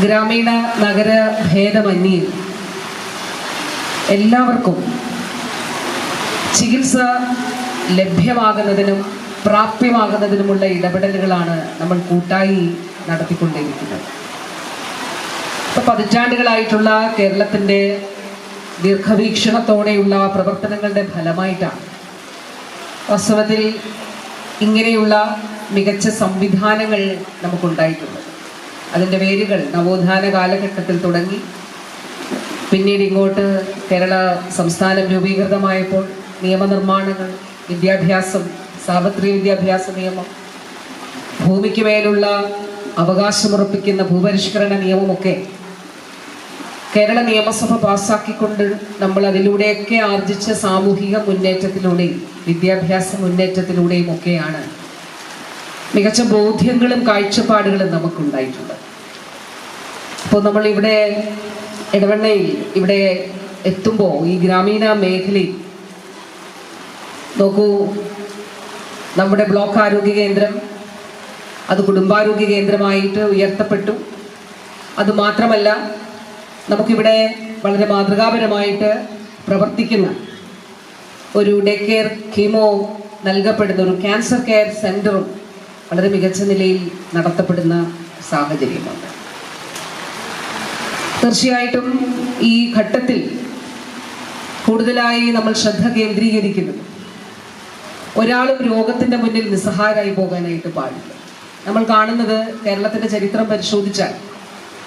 ഗ്രാമീണ നഗര ഭേദമന്യേ എല്ലാവർക്കും ചികിത്സ ലഭ്യമാകുന്നതിനും പ്രാപ്യമാകുന്നതിനുമുള്ള ഇടപെടലുകളാണ് നമ്മൾ കൂട്ടായി നടത്തിക്കൊണ്ടിരിക്കുന്നത് ഇപ്പൊ പതിറ്റാണ്ടുകളായിട്ടുള്ള കേരളത്തിന്റെ ദീർഘവീക്ഷണത്തോടെയുള്ള പ്രവർത്തനങ്ങളുടെ ഫലമായിട്ടാണ് വാസ്തവത്തിൽ ഇങ്ങനെയുള്ള മികച്ച സംവിധാനങ്ങൾ നമുക്കുണ്ടായിട്ടുള്ളത്. അതിന്റെ വേരുകൾ നവോത്ഥാന കാലഘട്ടത്തിൽ തുടങ്ങി. പിന്നീട് ഇങ്ങോട്ട് കേരള സംസ്ഥാനം രൂപീകൃതമായപ്പോൾ നിയമനിർമ്മാണങ്ങൾ വിദ്യാഭ്യാസം സാർവത്രിക വിദ്യാഭ്യാസ നിയമം ഭൂമിക്ക് മേലുള്ള അവകാശമുറപ്പിക്കുന്ന ഭൂപരിഷ്കരണ നിയമമൊക്കെ കേരള നിയമസഭ പാസ്സാക്കിക്കൊണ്ട് നമ്മൾ അതിലൂടെയൊക്കെ ആർജിച്ച സാമൂഹിക മുന്നേറ്റത്തിലൂടെയും വിദ്യാഭ്യാസ മുന്നേറ്റത്തിലൂടെയും ഒക്കെയാണ് മികച്ച ബോധ്യങ്ങളും കാഴ്ചപ്പാടുകളും നമുക്കുണ്ടായിട്ടുണ്ട്. അപ്പോൾ നമ്മൾ ഇവിടെ ഇടവണ്ണയിൽ ഇവിടെ എത്തുമ്പോൾ ഈ ഗ്രാമീണ മേഖലയിൽ നോക്കൂ നമ്മുടെ ബ്ലോക്ക് ആരോഗ്യ കേന്ദ്രം അത് കുടുംബാരോഗ്യ കേന്ദ്രമായിട്ട് ഉയർത്തപ്പെട്ടു. അതുമാത്രമല്ല നമുക്കിവിടെ വളരെ മാതൃകാപരമായിട്ട് പ്രവർത്തിക്കുന്ന ഒരു ഡേ കെയർ കീമോ നൽകപ്പെടുന്ന ഒരു ക്യാൻസർ കെയർ സെന്ററും വളരെ മികച്ച നിലയിൽ നടത്തപ്പെടുന്ന സാഹചര്യമുണ്ട്. തീർച്ചയായിട്ടും ഈ ഘട്ടത്തിൽ കൂടുതലായി നമ്മൾ ശ്രദ്ധ കേന്ദ്രീകരിക്കുന്നത് ഒരാളും രോഗത്തിന്റെ മുന്നിൽ നിസ്സഹായരായി പോകാനായിട്ട് പാടില്ല. നമ്മൾ കാണുന്നത് കേരളത്തിന്റെ ചരിത്രം പരിശോധിച്ചാൽ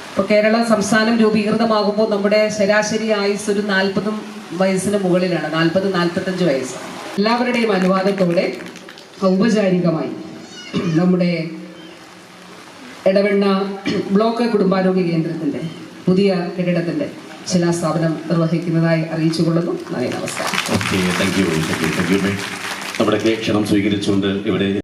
ഇപ്പോൾ കേരള സംസ്ഥാനം രൂപീകൃതമാകുമ്പോൾ നമ്മുടെ ശരാശരി ആയുസ് ഒരു നാൽപ്പതും വയസ്സിന് മുകളിലാണ്. നാൽപ്പത് നാൽപ്പത്തഞ്ച് വയസ്സ് എല്ലാവരുടെയും അനുവാദത്തോടെ ഔപചാരികമായി നമ്മുടെ ഇടവെണ്ണ ബ്ലോക്ക് കുടുംബാരോഗ്യ കേന്ദ്രത്തിന്റെ പുതിയ കെട്ടിടത്തിന്റെ ശിലാസ്ഥാപനം നിർവഹിക്കുന്നതായി അറിയിച്ചുകൊള്ളുന്നു. നന്ദി നമസ്കാരം. നമ്മുടെ ക്ഷണം സ്വീകരിച്ചുകൊണ്ട് ഇവിടെ